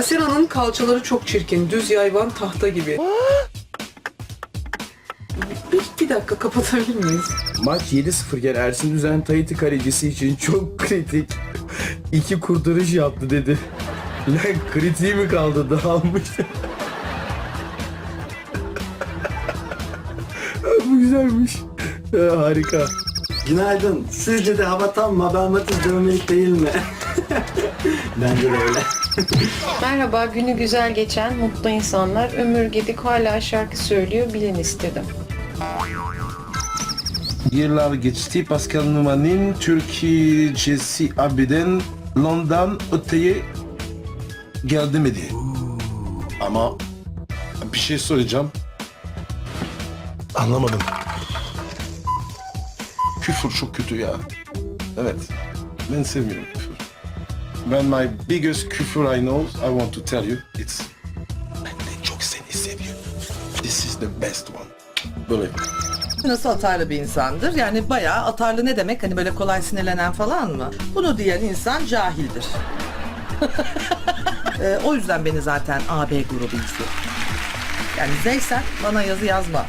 Asena'nın kalçaları çok çirkin. Düz yayvan tahta gibi. bir, bir dakika kapatabilir miyiz? Maç 7-0 iken Ersin Düzen Tahiti kalecisi için çok kritik. İki kurtarış yaptı dedi. Lan kritiği mi kaldı dağılmış. Bu güzelmiş. Ha, harika. Günaydın. Sizce de hava tam Mabelmatiz dövmelik değil mi? Bence de öyle. Merhaba, günü güzel geçen mutlu insanlar. Ömür Gedik hala şarkı söylüyor, bilin istedim. Yıllar geçti Pascal Numan'ın Türkçesi abiden London öteye geldi mi diye. Ama bir şey söyleyeceğim. Anlamadım. Küfür çok kötü ya. Evet. Ben sevmiyorum. When my biggest küfür I know, I want to tell you, it's ben de çok seni seviyorum. This is the best one. Böyle. Nasıl atarlı bir insandır? Yani bayağı atarlı ne demek? Hani böyle kolay sinirlenen falan mı? Bunu diyen insan cahildir. Ee, o yüzden beni zaten AB grubu izliyor. Yani Zeysel bana yazı yazma.